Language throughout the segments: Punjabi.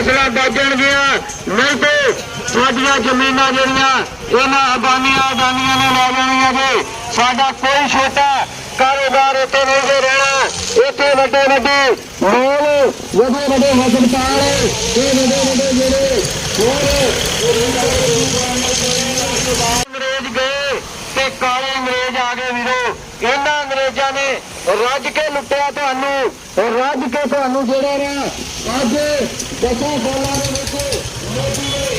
ਫਸਲਾਂ ਬਾਜਣ ਗਿਆ ਨਹੀਂ ਤੇ ਤੁਹਾਡੀਆਂ ਜ਼ਮੀਨਾਂ ਜਿਹੜੀਆਂ, ਇਹਨਾਂ ਅਬਾਨੀਆਂ ਅਬਾਨੀਆਂ ਨੇ ਲੈ ਲੈਣੀਆਂ ਜੀ। ਸਾਡਾ ਕੋਈ ਛੋਟਾ ਕਾਰੋਬਾਰ ਉੱਤੇ ਨਹੀਂ ਰਹਿਣਾ। ਇੱਥੇ ਵੱਡੇ ਵੱਡੇ ਮੋਲ, ਵੱਡੇ ਵੱਡੇ ਹਸਪਤਾਲ ਤੇ ਵੱਡੇ ਵੱਡੇ ਜਿਹੜੇ ਹੋਰ ਮਰੀਜ਼ ਗਏ ਤੇ ਕਾਲੇ ਰੱਜ ਕੇ ਲੁੱਟਿਆ ਤੁਹਾਨੂੰ। ਰੱਜ ਕੇ ਤੁਹਾਨੂੰ ਜਿਹੜੇ ਨੇ ਅੱਜ ਦਸਾਂ ਸਾਲਾਂ ਦੇ ਵਿੱਚ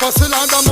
hustle and a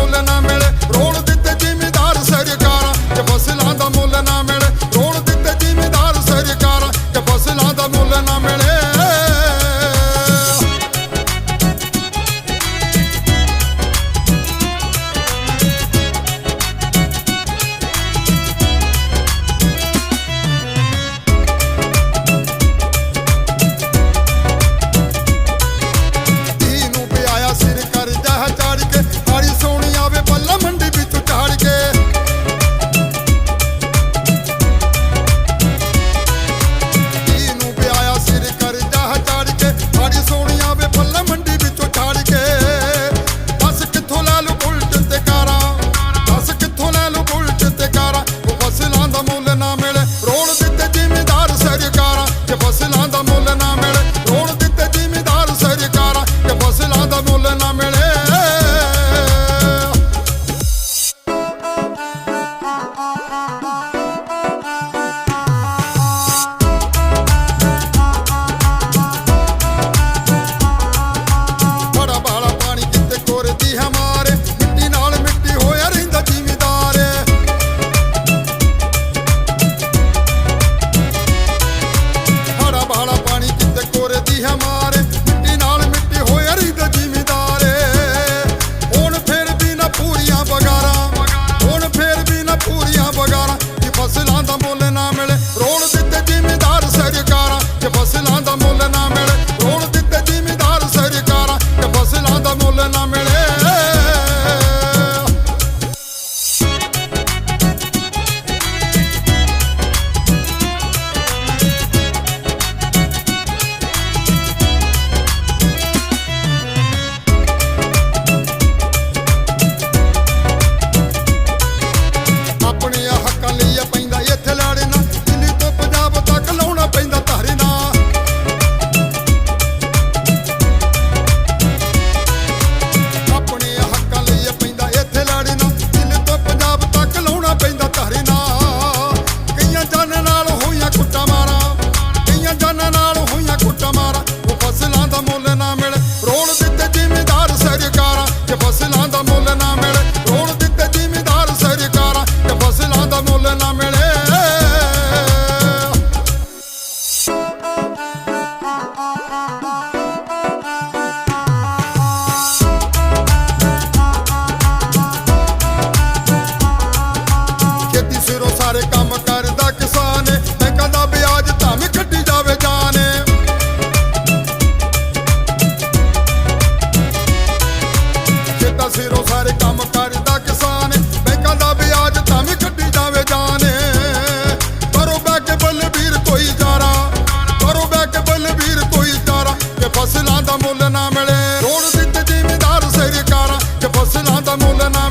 ਫਸਲਾਂ ਮੁੱਲ ਨਾ ਮਿਲੇ। ਰੋੜ ਦਿੱਤ ਜ਼ਿਮੀਦਾਰ ਸਰਕਾਰਾਂ ਜੇ ਫਸਲਾਂ ਦਾ ਮੁੱਲ ਨਾ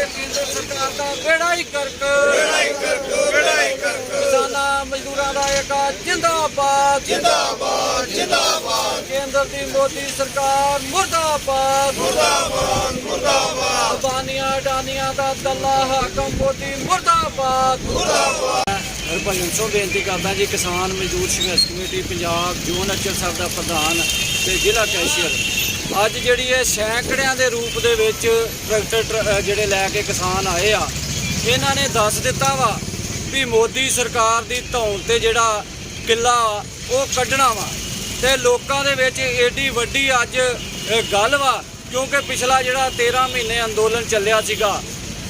ਤੇ ਕੇਂਦਰ ਸਰਕਾਰ ਦਾ ਬੇੜਾ ਹੀ ਕਰਕ। ਬੇੜਾ ਹੀ ਕਰਕ। ਬੇੜਾ ਹੀ ਕਰਕ ਕਿਸਾਨਾਂ ਮਜ਼ਦੂਰਾਂ ਦਾ ਏਕਾ ਜਿੰਦਾਬਾਦ। ਜਿੰਦਾਬਾਦ ਜਿੰਦਾਬਾਦ। ਕੇਂਦਰ ਦੀ ਮੋਦੀ ਸਰਕਾਰ ਮੁਰਦਾਬਾਦ। ਮੁਰਦਾਬਾਦ ਮੁਰਦਾਬਾਦ। ਅਬਾਨੀਆਂ ਡਾਨੀਆਂ ਦਾ ਦੱਲਾ ਹਾਕਮ ਮੋਦੀ ਮੁਰਦਾਬਾਦ। ਮੁਰਦਾਬਾਦ। ਹਰਭਜਨ ਸਿੰਘ ਬੇਨਤੀ ਕਰਦਾ ਜੀ ਕਿਸਾਨ ਮਜ਼ਦੂਰ ਸੰਘਰਸ਼ ਕਮੇਟੀ ਪੰਜਾਬ ਜੋਨ ਅਚਰ ਸਾਹਿਬ ਦਾ ਪ੍ਰਧਾਨ ਤੇ ਜ਼ਿਲ੍ਹਾ ਕੈਸ਼ੀਅਰ। ਅੱਜ ਜਿਹੜੀ ਇਹ ਸੈਂਕੜਿਆਂ ਦੇ ਰੂਪ ਦੇ ਵਿੱਚ ਟਰੈਕਟਰ ਟਰ- ਜਿਹੜੇ ਲੈ ਕੇ ਕਿਸਾਨ ਆਏ ਆ ਇਹਨਾਂ ਨੇ ਦੱਸ ਦਿੱਤਾ ਵਾ ਵੀ ਮੋਦੀ ਸਰਕਾਰ ਦੀ ਧੌਣ ਤੇ ਜਿਹੜਾ ਕਿੱਲਾ ਵਾ, ਉਹ ਕੱਢਣਾ ਵਾ। ਤੇ ਲੋਕਾਂ ਦੇ ਵਿੱਚ ਏਡੀ ਵੱਡੀ ਅੱਜ ਗੱਲ ਵਾ ਕਿਉਂਕਿ ਪਿਛਲਾ ਜਿਹੜਾ 13 ਮਹੀਨੇ ਅੰਦੋਲਨ ਚੱਲਿਆ ਸੀਗਾ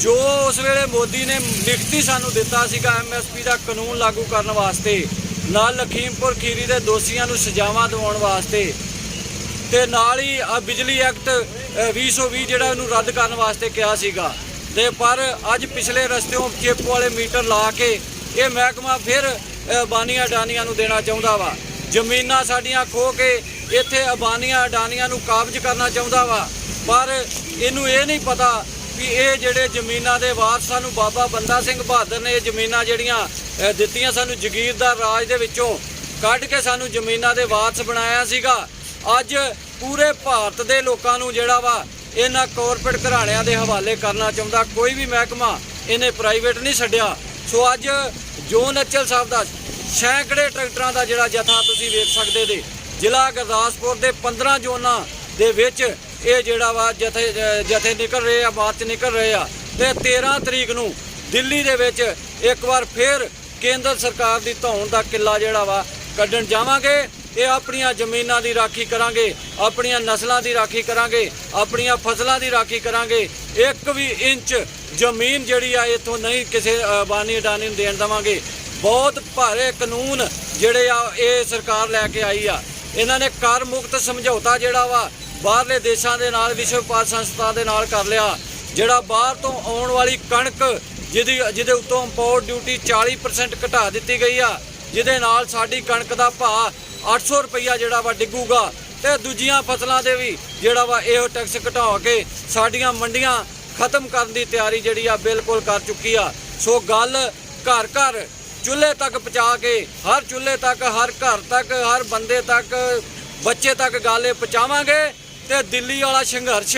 ਜੋ ਉਸ ਵੇਲੇ ਮੋਦੀ ਨੇ ਲਿਖਤੀ ਸਾਨੂੰ ਦਿੱਤਾ ਸੀਗਾ ਐਮਐਸਪੀ ਦਾ ਕਾਨੂੰਨ ਲਾਗੂ ਕਰਨ ਵਾਸਤੇ ਨਾਲ ਲਖੀਮਪੁਰ ਖੀਰੀ ਦੇ ਦੋਸ਼ੀਆਂ ਨੂੰ ਸਜ਼ਾਵਾਂ ਦਿਵਾਉਣ ਵਾਸਤੇ। ਤੇ ਨਾਲ ਹੀ ਆ ਬਿਜਲੀ ਐਕਟ ਅ, 2020 ਜਿਹੜਾ ਉਹਨੂੰ ਰੱਦ ਕਰਨ ਵਾਸਤੇ ਕਿਹਾ ਸੀਗਾ। ਤੇ ਪਰ ਅੱਜ ਪਿਛਲੇ ਰਸਤਿਓਂ ਚਿੱਪ ਵਾਲੇ ਮੀਟਰ ਲਾ ਕੇ ਇਹ ਮਹਿਕਮਾ ਫਿਰ ਅ, ਬਾਨੀਆਂ ਡਾਨੀਆਂ ਨੂੰ ਦੇਣਾ ਚਾਹੁੰਦਾ ਵਾ। ਜ਼ਮੀਨਾਂ ਸਾਡੀਆਂ ਖੋ ਕੇ ਇੱਥੇ ਅਬਾਨੀਆਂ ਅਡਾਨੀਆਂ ਨੂੰ ਕਾਬਜ਼ ਕਰਨਾ ਚਾਹੁੰਦਾ ਵਾ। ਪਰ ਇਹਨੂੰ ਇਹ ਨਹੀਂ ਪਤਾ ਵੀ ਇਹ ਜਿਹੜੇ ਜ਼ਮੀਨਾਂ ਦੇ ਵਾਰਸ ਸਾਨੂੰ ਬਾਬਾ ਬੰਦਾ ਸਿੰਘ ਬਹਾਦਰ ਨੇ ਇਹ ਜ਼ਮੀਨਾਂ ਜਿਹੜੀਆਂ ਦਿੱਤੀਆਂ ਸਾਨੂੰ ਜ਼ਗੀਰਦਾਰ ਰਾਜ ਦੇ ਵਿੱਚੋਂ ਕੱਢ ਕੇ ਸਾਨੂੰ ਜ਼ਮੀਨਾਂ ਦੇ ਵਾਰਸ ਬਣਾਇਆ ਸੀਗਾ। ਅੱਜ ਪੂਰੇ ਭਾਰਤ ਦੇ ਲੋਕਾਂ ਨੂੰ ਜਿਹੜਾ ਵਾ ਇਹਨਾਂ ਕਾਰਪੋਰੇਟ ਘਰਾਣਿਆਂ ਦੇ ਹਵਾਲੇ ਕਰਨਾ ਚਾਹੁੰਦਾ। ਕੋਈ ਵੀ ਮਹਿਕਮਾ ਇਹਨੇ ਪ੍ਰਾਈਵੇਟ ਨਹੀਂ ਛੱਡਿਆ। ਸੋ ਅੱਜ ਜੋਨ ਅਚਲ ਸਾਹਿਬ ਦਾ ਸੈਂਕੜੇ ਟਰੈਕਟਰਾਂ ਦਾ ਜਿਹੜਾ ਜਥਾ ਤੁਸੀਂ ਵੇਖ ਸਕਦੇ ਦੇ ਜ਼ਿਲ੍ਹਾ ਗੁਰਦਾਸਪੁਰ ਦੇ 15 ਜ਼ੋਨਾਂ ਦੇ ਵਿੱਚ ਇਹ ਜਿਹੜਾ ਵਾ ਜਥੇ ਜਥੇ ਨਿਕਲ ਰਹੇ ਆ ਮਾਰਚ ਨਿਕਲ ਰਹੇ ਆ। ਤੇ 13 ਤਰੀਕ ਨੂੰ ਦਿੱਲੀ ਦੇ ਵਿੱਚ ਇੱਕ ਵਾਰ ਫੇਰ ਕੇਂਦਰ ਸਰਕਾਰ ਦੀ ਧੌਣ ਦਾ ਕਿੱਲਾ ਜਿਹੜਾ ਵਾ ਕੱਢਣ ਜਾਵਾਂਗੇ। ਇਹ ਆਪਣੀਆਂ ਜ਼ਮੀਨਾਂ ਦੀ ਰਾਖੀ ਕਰਾਂਗੇ, ਆਪਣੀਆਂ ਨਸਲਾਂ ਦੀ ਰਾਖੀ ਕਰਾਂਗੇ, ਆਪਣੀਆਂ ਫਸਲਾਂ ਦੀ ਰਾਖੀ ਕਰਾਂਗੇ। ਇੱਕ ਵੀ ਇੰਚ ਜ਼ਮੀਨ ਜਿਹੜੀ ਆ, ਇਥੋਂ ਨਹੀਂ ਕਿਸੇ ਬਾਨੀ ਅਡਾਨੀ ਨੂੰ ਦੇਣ ਦੇਵਾਂਗੇ। ਬਹੁਤ ਭਾਰੇ ਕਾਨੂੰਨ ਜਿਹੜੇ ਆ, ਇਹ ਸਰਕਾਰ ਲੈ ਕੇ ਆਈ ਆ। ਇਹਨਾਂ ਨੇ ਕਰ ਮੁਕਤ ਸਮਝੌਤਾ ਜਿਹੜਾ ਵਾ, ਬਾਹਰਲੇ ਦੇਸ਼ਾਂ ਦੇ ਨਾਲ, ਵਿਸ਼ਵ ਵਪਾਰ ਸੰਸਥਾ ਦੇ ਨਾਲ ਕਰ ਲਿਆ। ਜਿਹੜਾ ਬਾਹਰ ਤੋਂ ਆਉਣ ਵਾਲੀ ਕਣਕ, ਜਿਹਦੀ, ਜਿਹਦੇ ਉੱਤੋਂ ਇੰਪੋਰਟ ਡਿਊਟੀ 40% ਘਟਾ ਦਿੱਤੀ ਗਈ ਆ, ਜਿਹਦੇ ਨਾਲ ਸਾਡੀ ਕਣਕ ਦਾ ਭਾਅ 800 ਰੁਪਈਆ ਜਿਹੜਾ ਵਾ ਡਿੱਗੂਗਾ ਤੇ ਦੂਜੀਆਂ ਫਸਲਾਂ ਦੇ ਵੀ ਜਿਹੜਾ ਵਾ ਇਹੋ ਟੈਕਸ ਘਟਾ ਕੇ ਸਾਡੀਆਂ ਮੰਡੀਆਂ ਖਤਮ ਕਰਨ ਦੀ ਤਿਆਰੀ ਜਿਹੜੀ ਆ ਬਿਲਕੁਲ ਕਰ ਚੁੱਕੀ ਆ। ਸੋ ਗੱਲ ਘਰ ਘਰ ਚੁੱਲ੍ਹੇ ਤੱਕ ਪਹੁੰਚਾ ਕੇ, ਹਰ ਚੁੱਲ੍ਹੇ ਤੱਕ, ਹਰ ਘਰ ਤੱਕ, ਹਰ ਬੰਦੇ ਤੱਕ, ਬੱਚੇ ਤੱਕ ਗੱਲ ਇਹ ਪਹੁੰਚਾਵਾਂਗੇ ਤੇ ਦਿੱਲੀ ਵਾਲਾ ਸੰਘਰਸ਼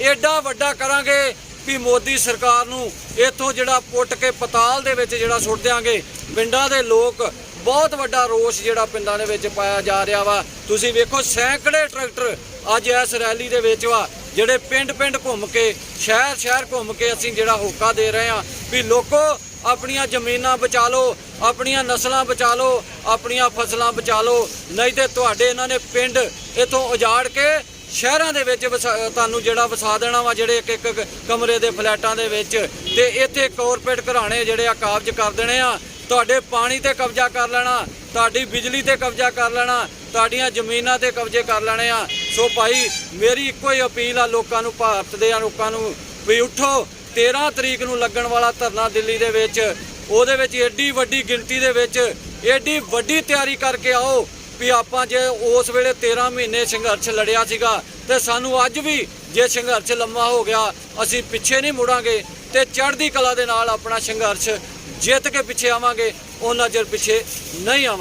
ਐਡਾ ਵੱਡਾ ਕਰਾਂਗੇ ਵੀ ਮੋਦੀ ਸਰਕਾਰ ਨੂੰ ਇੱਥੋਂ ਜਿਹੜਾ ਪੁੱਟ ਕੇ ਪਤਾਲ ਦੇ ਵਿੱਚ ਜਿਹੜਾ ਸੁੱਟ ਦਿਆਂਗੇ। ਪਿੰਡਾਂ ਦੇ ਲੋਕ ਬਹੁਤ ਵੱਡਾ ਰੋਸ ਜਿਹੜਾ ਪਿੰਡਾਂ ਦੇ ਵਿੱਚ ਪਾਇਆ ਜਾ ਰਿਹਾ ਵਾ। ਤੁਸੀਂ ਵੇਖੋ, ਸੈਂਕੜੇ ਟਰੈਕਟਰ ਅੱਜ ਇਸ ਰੈਲੀ ਦੇ ਵਿੱਚ ਵਾ, ਜਿਹੜੇ ਪਿੰਡ-ਪਿੰਡ ਘੁੰਮ ਕੇ, ਸ਼ਹਿਰ-ਸ਼ਹਿਰ ਘੁੰਮ ਕੇ ਅਸੀਂ ਜਿਹੜਾ ਹੋਕਾ ਦੇ ਰਹੇ ਹਾਂ ਵੀ ਲੋਕੋ, ਆਪਣੀਆਂ ਜ਼ਮੀਨਾਂ ਬਚਾ ਲਓ, ਆਪਣੀਆਂ ਨਸਲਾਂ ਬਚਾ ਲਓ, ਆਪਣੀਆਂ ਫਸਲਾਂ ਬਚਾ ਲਓ। ਨਹੀਂ ਤੇ ਤੁਹਾਡੇ ਇਹਨਾਂ ਨੇ ਪਿੰਡ ਇਥੋਂ ਉਜਾੜ ਕੇ ਸ਼ਹਿਰਾਂ ਦੇ ਵਿੱਚ ਵਸਾ- ਤੁਹਾਨੂੰ ਜਿਹੜਾ ਵਸਾ ਦੇਣਾ ਵਾ, ਜਿਹੜੇ ਇੱਕ ਇੱਕ ਕਮਰੇ ਦੇ ਫਲੈਟਾਂ ਦੇ ਵਿੱਚ, ਤੇ ਇੱਥੇ ਕਾਰਪੋਰੇਟ ਘਰਾਣੇ ਜਿਹੜੇ ਆ ਕਾਬਜ਼ ਕਰ ਦੇਣੇ ਆ। ਤੁਹਾਡੇ ਪਾਣੀ ਤੇ ਕਬਜ਼ਾ ਕਰ ਲੈਣਾ, ਤੁਹਾਡੀ ਬਿਜਲੀ ਤੇ ਕਬਜ਼ਾ ਕਰ ਲੈਣਾ, ਤੁਹਾਡੀਆਂ ਜ਼ਮੀਨਾਂ ਤੇ ਕਬਜ਼ੇ ਕਰ ਲੈਣੇ ਆ। ਸੋ ਭਾਈ, ਮੇਰੀ ਇੱਕੋ ਹੀ ਅਪੀਲ ਆ ਲੋਕਾਂ ਨੂੰ, ਭਾਰਤ ਦੇ ਲੋਕਾਂ ਨੂੰ ਵੀ ਉਠੋ। 13 ਤਰੀਕ ਨੂੰ ਲੱਗਣ ਵਾਲਾ ਧਰਨਾ ਦਿੱਲੀ ਦੇ ਵਿੱਚ, ਉਹਦੇ ਵਿੱਚ ਏਡੀ ਵੱਡੀ ਗਿਣਤੀ ਦੇ ਵਿੱਚ, ਏਡੀ ਵੱਡੀ ਤਿਆਰੀ ਕਰਕੇ ਆਓ ਵੀ ਆਪਾਂ ਜੇ ਉਸ ਵੇਲੇ 13 ਮਹੀਨੇ ਸੰਘਰਸ਼ ਲੜਿਆ ਸੀਗਾ, ਤੇ ਸਾਨੂੰ ਅੱਜ ਵੀ ਜੇ ਸੰਘਰਸ਼ ਲੰਮਾ ਹੋ ਗਿਆ, ਅਸੀਂ ਪਿੱਛੇ ਨਹੀਂ ਮੁੜਾਂਗੇ, ਤੇ ਚੜ੍ਹਦੀ ਕਲਾ ਦੇ ਨਾਲ ਆਪਣਾ ਸੰਘਰਸ਼ ਜਿੱਤ ਕੇ ਪਿੱਛੇ ਆਵਾਂਗੇ ਉਹਨਾਂ ਚਿਰ ਪਿੱਛੇ ਨਹੀਂ ਆਵਾਂਗੇ।